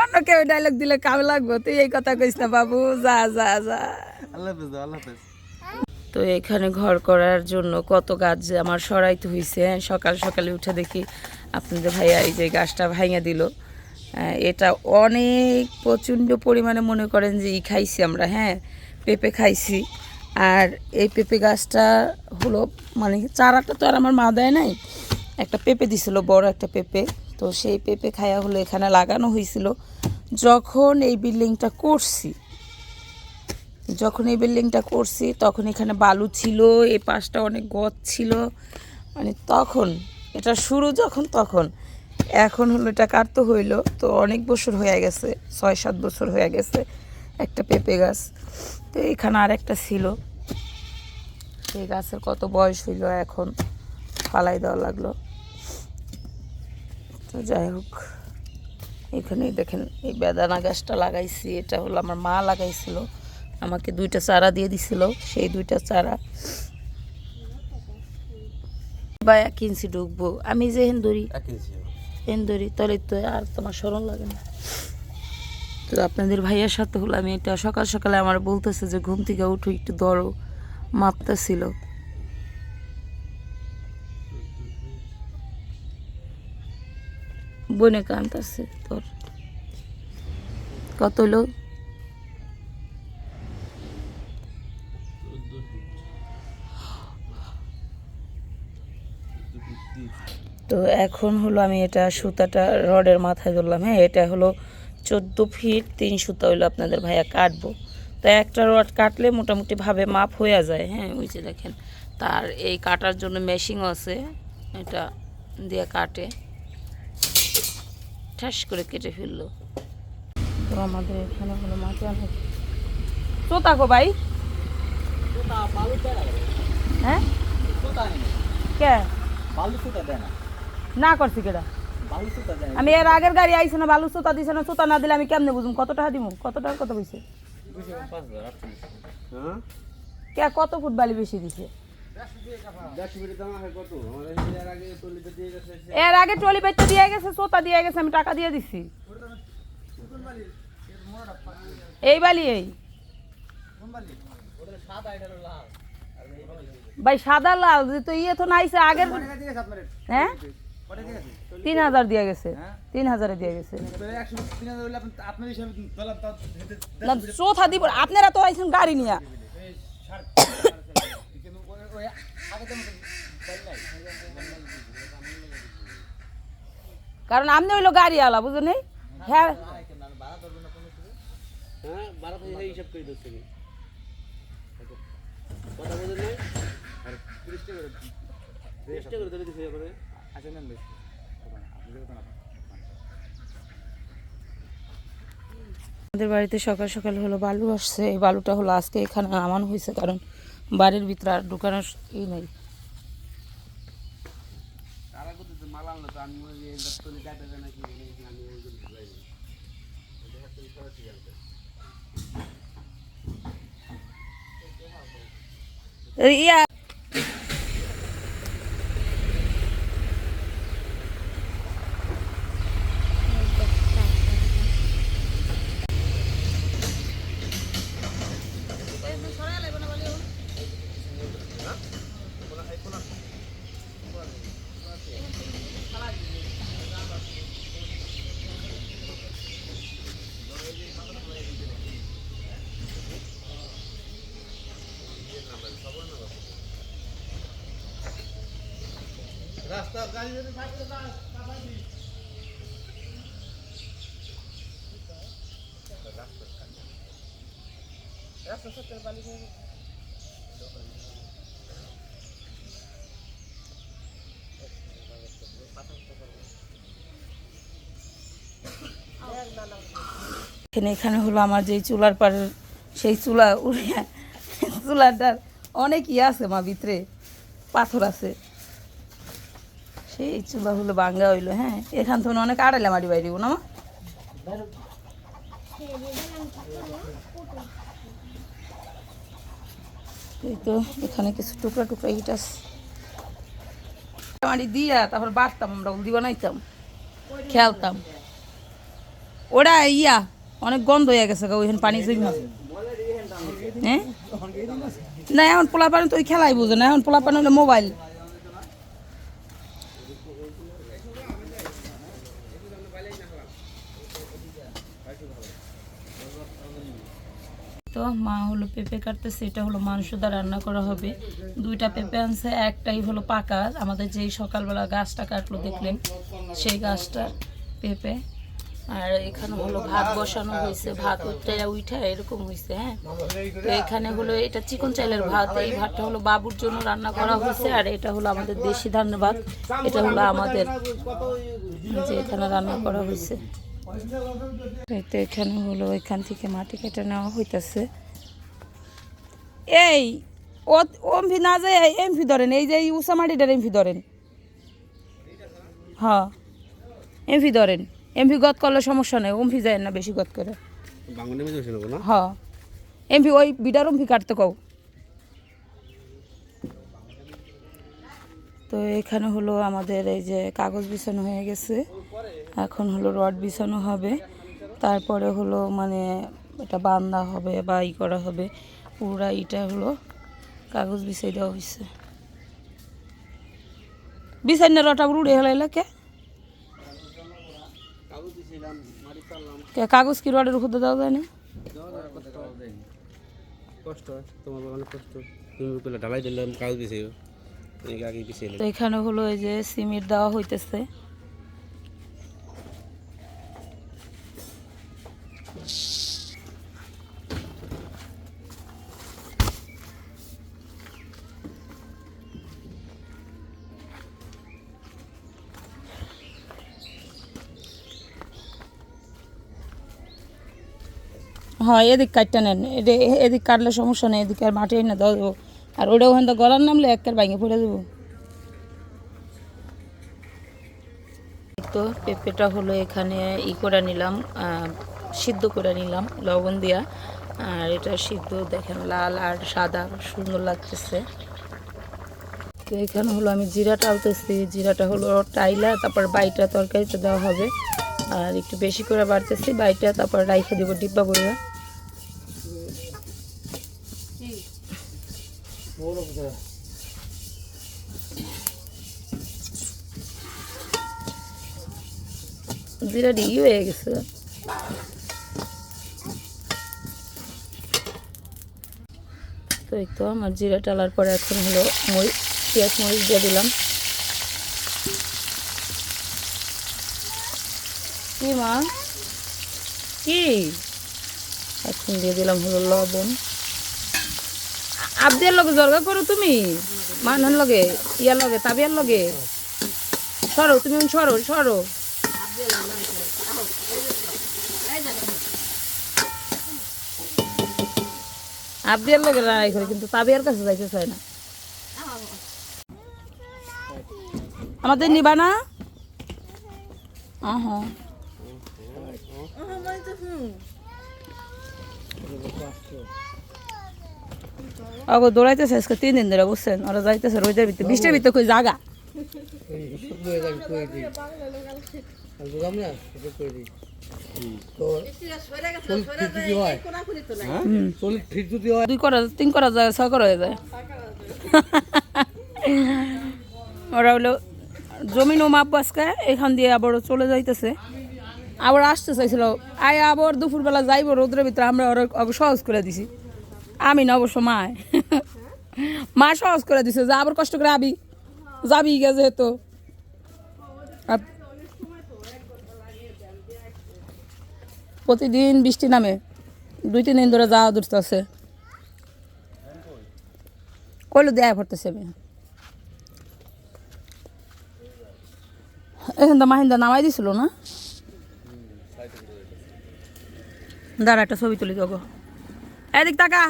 অন্য কেউ দিলে লাগবো। তুই এই কথা না বাবু। যা যা যা। তো এখানে ঘর করার জন্য কত গাছ আমার সরাইতে হয়েছে সকাল সকালে উঠে দেখি আপনাদের ভাইয়া এই যে গাছটা ভাঙে দিল। এটা অনেক প্রচণ্ড পরিমাণে মনে করেন যে ই খাইছি আমরা হ্যাঁ পেঁপে খাইছি। আর এই পেঁপে গাছটা হলো মানে চারাটা তো আর আমার মা দেয় নাই, একটা পেঁপে দিছিল, বড় একটা পেঁপে। তো সেই পেঁপে খায়া হলো, এখানে লাগানো হয়েছিল যখন এই বিল্ডিংটা করছি, যখন এই বিল্ডিংটা করছি, তখন এখানে বালু ছিল এই পাশটা অনেক গছ ছিল। মানে তখন, এটা শুরু যখন তখন এখন হলো এটা কাটতে হইল? তো অনেক বছর হয়ে গেছে, ছয় সাত বছর হয়ে গেছে একটা পেঁপে গাছ। তো এখানে আর একটা ছিল সেই গাছের কত বয়স হইল এখন? ফালাই দেওয়া লাগল। তো যাই হোক এখানে দেখেন এই বেদানা গাছটা লাগাইছি। এটা হলো আমার মা লাগাইছিল। আমাকে দুইটা চারা দিয়ে দিছিল, সেই দুইটা চারা। বা এক ইঞ্চি ঢুকবো আমি যেহেন ধরি। এক ইঞ্চি। হেন্দুরি তাহলে তো আর তোমার স্মরণ লাগে না। তো আপনাদের ভাইয়ের সাথে হলো, আমি এটা সকাল সকালে আমার বলতেছে যে, ঘুম থেকে উঠো, একটু ধরো মাপতেছিল বনে কানতেছে তোর। কত হলো? তো এখন হলো আমি এটা সুতাটা রডের মাথায় ধরলাম হ্যাঁ এটা হলো চোদ্দ ফিট তিন সুতা হইল আপনাদের ভাইয়া কাটবো। তো একটা রড কাটলে মোটামুটি ভাবে মাপ হয়ে যায় হ্যাঁ ওই যে দেখেন তার এই কাটার জন্য মেশিনও আছে এটা দিয়ে কাটে ঠাস করে কেটে ফেলল। তো আমাদের এখানে হলো মাটি অনেক চোতা গো ভাই। হ্যাঁ? কে? বালু সুতা দেয় না। না করছি কেডা? আমি এর আগের গাড়ি আইছে না বালু সুতা দিছে না সুতা না দিলে আমি কেমনে বুঝুম? কত টাকা দিব কত টাকা কত বইছে হ্যাঁ কে কত ফুট বালি বেশি দিছে? এর আগে চল্লিশে দিয়ে গেছে এর ট্রলি বাইতে দিয়ে গেছে সুতা দিয়ে গেছে আমি টাকা দিয়ে দিছি। এই বালি এই। ভাই সাদা লাল তো ইয়ে তো নাইছে আগের হ্যাঁ? তিন হাজার দিয়ে গেছে। তিন হাজারে দিয়ে গেছে। একশো তিন হাজার হলে আপনার চোথা দিব তো আইছেন গাড়ি নিয়ে। কারণ আপনি হইল গাড়ি আলা বুঝলেন হ্যাঁ। হ্যাঁ বারো হিসাব করে দিচ্ছে কথা আচ্ছা আমাদের বাড়িতে সকাল সকাল হলো বালু আসছে। এই বালুটা হলো আজকে এখানে নামানো হয়েছে কারণ বাড়ির ভিতরে আর ঢুকানোর ই নেই। তারা করতে তো মাল আনলো তো আমি মনে হয় এই তলি কাটা যায় নাকি আমি ওই জন্য যাই ইয়া এখানে এখানে হলো আমার যেই চুলার পাড়ের সেই চুলা উড়িয়া, চুলাটার অনেক ইয়ে আছে মা, ভিতরে পাথর আছে। সেই চুলা হলো বাঙ্গা হইল হ্যাঁ? এখান থেকে অনেক আড়াইলা মারি বাইরে না, মা? এই তো, এখানে কিছু টুকরা টুকরা ইট আছে। মাটি দিয়া তারপর বাড়তাম, আমরা উলদি বানাইতাম। খেলতাম। ওটা ইয়া, অনেক গন্ধ হয়ে গেছে ওইখানে পানি জমা। হ্যাঁ? না, এখন পোলা পানি তো ওই খেলাই বুঝে না, এখন পোলা পানি হলে মোবাইল। তো, মা হলো পেঁপে কাটতেছে, এটা হলো মাংসদা রান্না করা হবে। দুইটা পেঁপে আনছে, একটাই হলো পাকা। আমাদের যেই সকালবেলা গাছটা কাটলো দেখলেন, সেই গাছটা পেঁপে। আর এখানে হলো ভাত বসানো হয়েছে, ভাত উঠে উঠে এরকম হয়েছে হ্যাঁ। তো এখানে হলো এটা চিকন চাইলের ভাত, এই ভাতটা হলো বাবুর জন্য রান্না করা হয়েছে, আর এটা হলো আমাদের দেশি ধানের ভাত। এটা হলো আমাদের যে এখানে রান্না করা হয়েছে। তো এখানে হলো এখান থেকে মাটি কেটে নেওয়া হইতাছে। এই ও এমভি না যায় এমভি ধরেন এই যে উষা মাটিটার এমভি ধরেন। হ্যাঁ এমভি ধরেন এমভি গত করলে সমস্যা নেই এমভি যায় না বেশি গত করে। হ্যাঁ এমভি ওই বিডার এমভি কাটতে কও। তো এখানে হলো আমাদের এই যে কাগজ বিছানো হয়ে গেছে। এখন হলো রড বিছানো হবে। তারপরে হলো মানে এটা বান্ধা হবে বা ই করা হবে। পুরা ইটা হলো কাগজ বিছাই দেওয়া হয়েছে বিছাই না রটা উড়ে হেলাইলা কে? কাগজ কে রডের উপর দেওয়া যায় না? কষ্ট, তোমার অনেক কষ্ট। তুমি ঢালাই দিলাম, কাগজ পিছিয়ে এখানে হলো এই যে সিমেন্ট দেওয়া হইতেছে। হ্যাঁ এদিক কাটটা নেন। এদিক কাটলে সমস্যা নেই, এদিকে আর মাটি এনে দেওয়া আর ওটা ওখান থেকে গলার নামলে একের ভাঙে পড়ে দেবো তো পেঁপেটা হলো এখানে ই করে নিলাম সিদ্ধ করে নিলাম লবণ দিয়া। আর এটা সিদ্ধ, দেখেন লাল আর সাদা, সুন্দর লাগতেছে। তো এখানে হলো আমি জিরা টালতেছি জিরাটা হলো টাইলা, তারপর বাইটা তরকারিতে দেওয়া হবে। আর একটু বেশি করে বাড়তেছি, বাইটা তারপর রাইখে দেবো ডিব্বা করে জিরাটি ই হয়ে গেছে তো এই তো আমার জিরা টালার পরে এখন হলো মরিচ, পেঁয়াজ মরিচ দিয়ে দিলাম। কি মা? কি? এখন দিয়ে দিলাম হলো লবণ। আবদিয়ার লগে জর্গা করো তুমি? মানহার লগে, ইয়ার লগে, তাবিয়ার লগে? সরো, তুমি সরো সরো। আবদিয়ার লগে লড়াই করে, কিন্তু তাবিয়ার কাছে যাইতে চায় না। আমাদের নিবা না? আহ। আগো দৌড়াইতেছে, আজকে তিন দিন ধরে বুঝছেন? ওরা যাইতেছে রোদের ভিতরে, বৃষ্টির ভিতরে কই জাগা? তিন করা যায় করা হয়ে যায়। ওরা হলো জমিনও মাপ বাসকা এখান দিয়ে আবার চলে যাইতেছে। আবার আসতে চাইছিল, আয় আবার দুপুরবেলা যাইব রোদ্রের ভিতরে, আমরা ওরা সহজ করে দিছি। আমি না অবশ্য মায় মা সহজ করে দিছে, যা আবার কষ্ট করে আবি। যাবি গে যেহেতু। প্রতিদিন বৃষ্টি নামে। দুই, তিন দিন ধরে যাওয়া দূরতে কইলো দেয়া পড়তেছে আমি। এখান তো মাহিন্দা নামাই দিছিল না? দাঁড়া, একটা ছবি তুলি তোকে এদিক টাকা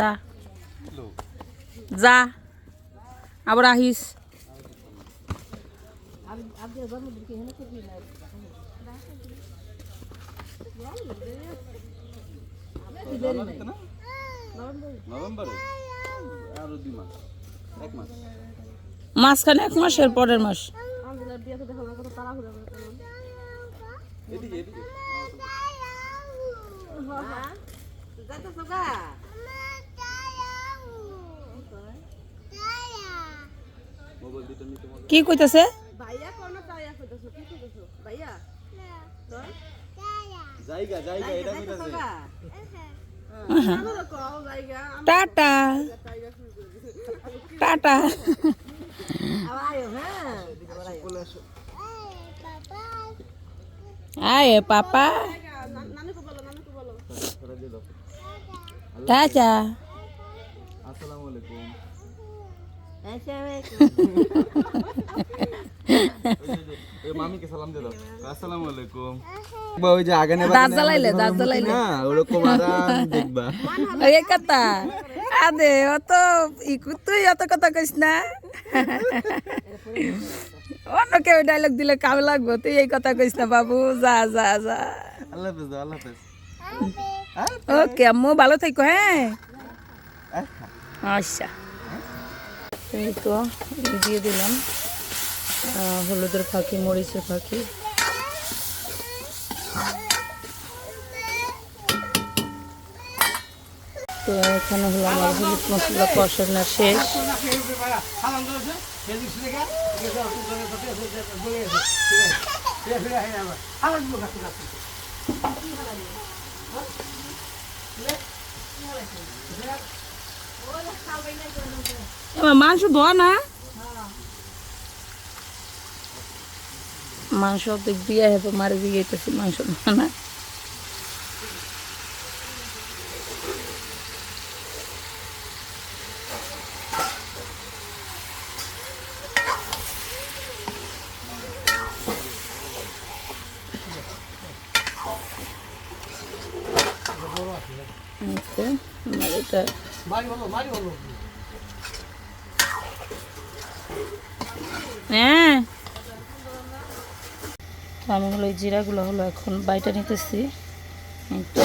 যা যা। আবার আহিস। মাঝখানে এক মাসের পরের মাস। এদিকে এদিকে নিতে মজা কি কইতাছে? জায়গা জায়গা এটা কইতাছে। টাটা। টাটা। আয় পাপা করে দিল টাটা আসসালামু আলাইকুম ওই মামিকে সালাম দিল আসসালামু আলাইকুম ওই যে আগানে দাঁত জ্বালাইলে, দাঁত জ্বালাইলে। না ওরকম আরাম দেখবা এই কথা আদে অত তুই অত কথা কইস না অন্য কেউ ডায়লগ দিলে কাম লাগবো তুই এই কথা কইস না বাবু যা যা যা আল্লাহ হাফেজ আল্লাহ হাফেজ ওকে আম্মু ভালো থাকো হ্যাঁ? আচ্ছা। এই তো দিয়ে দিলাম। হলুদের ফাঁকি মরিচের ফাঁকি। তো এখানে হলো আমার হলুদ মশলা কষানো শেষ। মাংস ধোয়া না? মাংস অর্ধেক দিয়ে মারি দিয়ে মাংস ধোয়া না। এটা হ্যাঁ। আমি হলো এই জিরাগুলো হলো এখন বাইটা নিতেছি। তো